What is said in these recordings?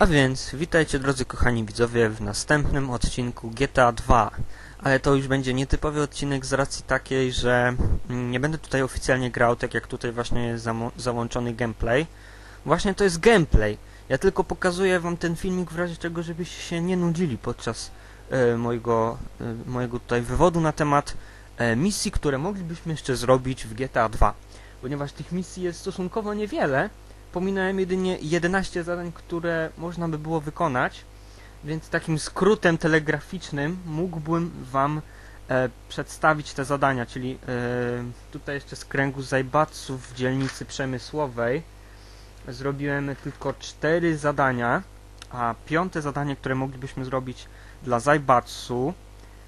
A więc, witajcie drodzy kochani widzowie w następnym odcinku GTA 2. Ale to już będzie nietypowy odcinek z racji takiej, że nie będę tutaj oficjalnie grał, tak jak tutaj właśnie jest załączony gameplay. Właśnie to jest gameplay. Ja tylko pokazuję wam ten filmik w razie czego, żebyście się nie nudzili podczas e, mojego, e, mojego tutaj wywodu na temat e, misji, które moglibyśmy jeszcze zrobić w GTA 2. Ponieważ tych misji jest stosunkowo niewiele, pominąłem jedynie 11 zadań, które można by było wykonać, więc takim skrótem telegraficznym mógłbym Wam e, przedstawić te zadania, czyli e, tutaj jeszcze z kręgu Zajbatsu w dzielnicy przemysłowej zrobiłem tylko 4 zadania, a piąte zadanie, które moglibyśmy zrobić dla Zajbatsu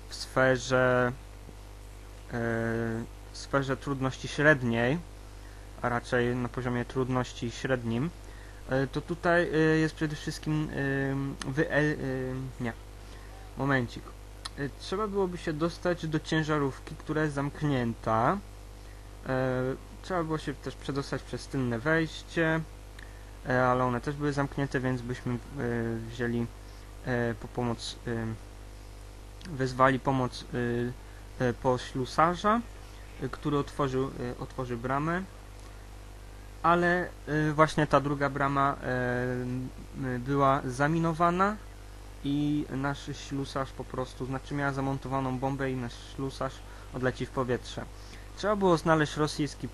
w sferze e, w sferze trudności średniej, a raczej na poziomie trudności średnim, e, to tutaj e, jest przede wszystkim e, wy... e, nie. Momencik. Trzeba byłoby się dostać do ciężarówki, która jest zamknięta. Trzeba było się też przedostać przez tylne wejście, ale one też były zamknięte, więc byśmy wzięli po pomoc, wezwali pomoc po ślusarza, który otworzył, otworzył bramę ale y, właśnie ta druga brama y, y, była zaminowana i nasz ślusarz po prostu, znaczy miała zamontowaną bombę i nasz ślusarz odleci w powietrze. Trzeba było znaleźć rosyjski,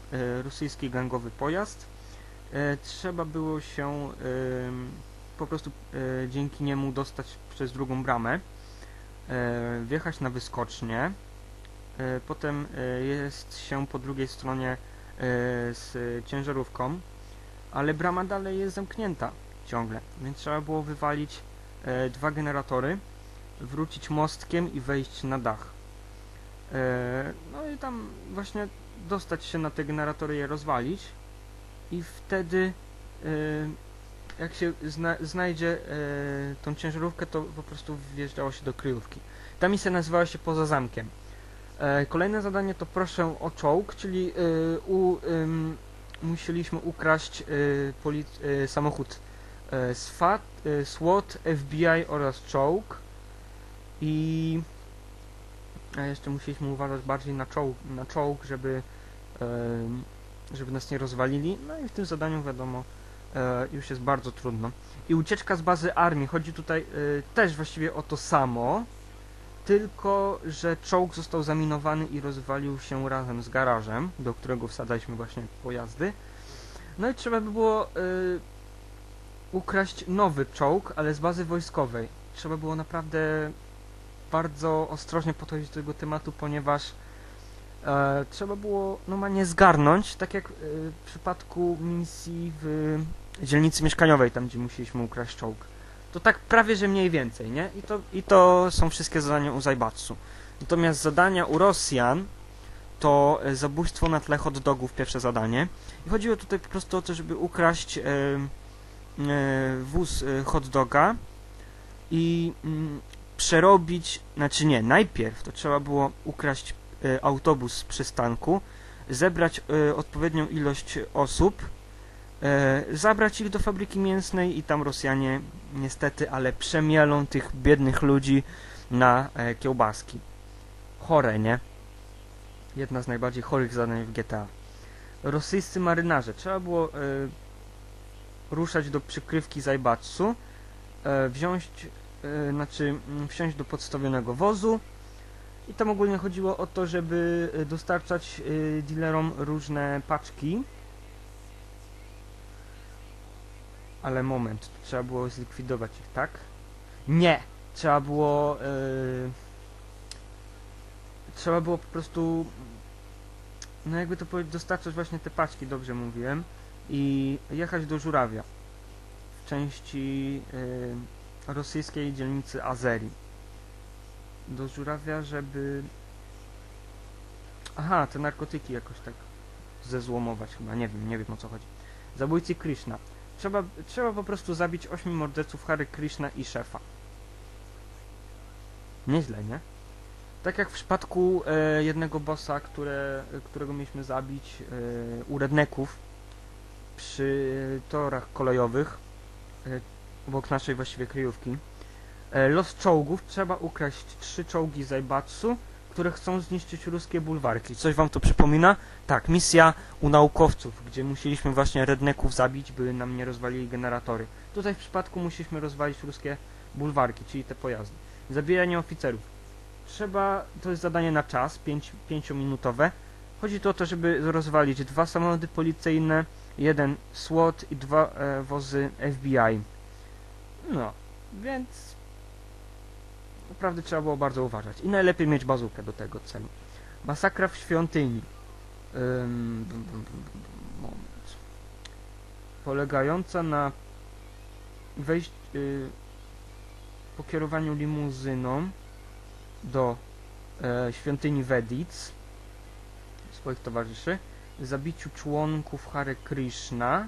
rosyjski gangowy pojazd. Trzeba było się po prostu dzięki niemu dostać przez drugą bramę, wjechać na wyskocznię. Y, potem jest się po drugiej stronie z ciężarówką, ale brama dalej jest zamknięta ciągle, więc trzeba było wywalić e, dwa generatory, wrócić mostkiem i wejść na dach. E, no i tam właśnie dostać się na te generatory, je rozwalić i wtedy e, jak się zna, znajdzie e, tą ciężarówkę, to po prostu wjeżdżało się do kryjówki. Ta misja nazywała się Poza Zamkiem. E, Kolejne zadanie to proszę o czołg, czyli y, u, ym, musieliśmy ukraść y, samochód SWAT, SWAT, FBI oraz czołg i jeszcze musieliśmy uważać bardziej na czołg, na czołg żeby, żeby nas nie rozwalili. No i w tym zadaniu wiadomo e, już jest bardzo trudno. I ucieczka z bazy armii, chodzi tutaj też właściwie o to samo, tylko że czołg został zaminowany i rozwalił się razem z garażem, do którego wsadzaliśmy właśnie pojazdy. No i trzeba by było y, ukraść nowy czołg, ale z bazy wojskowej. Trzeba było naprawdę bardzo ostrożnie podchodzić do tego tematu, ponieważ e, trzeba było normalnie zgarnąć, tak jak y, w przypadku misji w dzielnicy mieszkaniowej, tam gdzie musieliśmy ukraść czołg. To tak prawie, że mniej więcej, nie? I to, i to są wszystkie zadania u Zajbatsu. Natomiast zadania u Rosjan to e, zabójstwo na tle hot dogów, pierwsze zadanie. I chodziło tutaj po prostu o to, żeby ukraść e, e, wóz e, hot doga i mm, przerobić, znaczy nie, najpierw to trzeba było ukraść autobus z przystanku, zebrać odpowiednią ilość osób, zabrać ich do fabryki mięsnej i tam Rosjanie niestety, ale przemielą tych biednych ludzi na e, kiełbaski. Chore, nie? Jedna z najbardziej chorych zadań w GTA. Rosyjscy marynarze. Trzeba było e, ruszać do przykrywki Zajbatsu, e, wziąć, e, znaczy mm, wsiąść do podstawionego wozu i tam ogólnie chodziło o to, żeby e, dostarczać e, dealerom różne paczki Ale moment, trzeba było zlikwidować ich, tak? Nie! Trzeba było... Yy... Trzeba było po prostu... No jakby to powiedzieć, dostarczać właśnie te paczki, dobrze mówiłem. I jechać do Żurawia. W części yy, rosyjskiej dzielnicy Azeri. Do Żurawia, żeby... Aha, te narkotyki jakoś tak zezłomować chyba, nie wiem, nie wiem o co chodzi. Zabójcy Krishna. Trzeba, trzeba po prostu zabić ośmiu morderców Hary Krishna i szefa. Nieźle, nie? Tak jak w przypadku e, jednego bossa, które, którego mieliśmy zabić e, u redneków przy torach kolejowych. E, obok naszej właściwie kryjówki. E, los czołgów. Trzeba ukraść trzy czołgi Zaibatsu, które chcą zniszczyć ruskie bulwarki. Coś wam to przypomina? Tak, misja u naukowców, gdzie musieliśmy właśnie redneków zabić, by nam nie rozwalili generatory. Tutaj w przypadku musieliśmy rozwalić ruskie bulwarki, czyli te pojazdy. Zabijanie oficerów. Trzeba, to jest zadanie na czas, 5, 5-minutowe. Chodzi tu o to, żeby rozwalić dwa samochody policyjne, jeden SWAT i dwa e, wozy FBI. No, więc naprawdę trzeba było bardzo uważać. I najlepiej mieć bazukę do tego celu. Masakra w świątyni. Ym, moment. Polegająca na wejść y, po kierowaniu limuzyną do e, świątyni Vedic swoich towarzyszy, zabiciu członków Hare Krishna,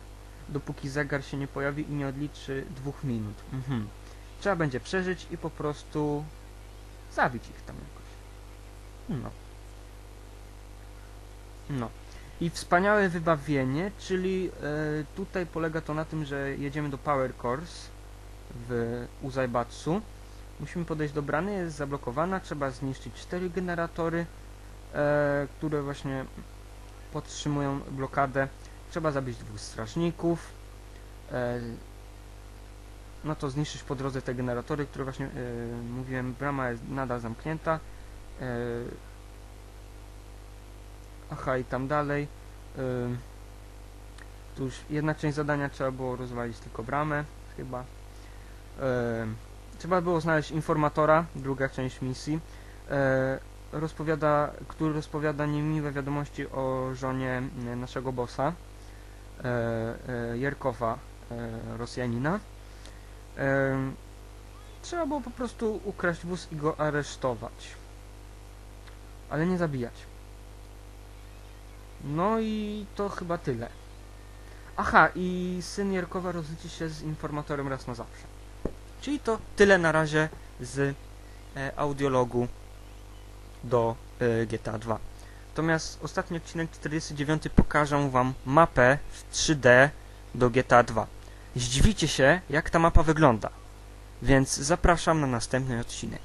dopóki zegar się nie pojawi i nie odliczy dwóch minut. Mhm. Trzeba będzie przeżyć i po prostu zabić ich tam jakoś. No. No. I wspaniałe wybawienie, czyli e, tutaj polega to na tym, że jedziemy do Power Course w Uzaibatsu. Musimy podejść do bramy, jest zablokowana, trzeba zniszczyć cztery generatory, e, które właśnie podtrzymują blokadę. Trzeba zabić dwóch strażników. E, no to zniszczyć po drodze te generatory, które właśnie e, mówiłem, brama jest nadal zamknięta. E, aha, i tam dalej. E, tu już jedna część zadania trzeba było rozwalić tylko bramę, chyba. Trzeba było znaleźć informatora, druga część misji, rozpowiada, który rozpowiada niemiłe wiadomości o żonie naszego bossa, Jerkowa, Rosjanina. Trzeba było po prostu ukraść wóz i go aresztować, ale nie zabijać. No i to chyba tyle. Aha, i syn Jerkowa rozliczy się z informatorem raz na zawsze. Czyli to tyle na razie z e, audiologu do e, GTA 2. Natomiast ostatni odcinek 49 pokażę Wam mapę w 3D do GTA 2. Zdziwicie się, jak ta mapa wygląda. Więc zapraszam na następny odcinek.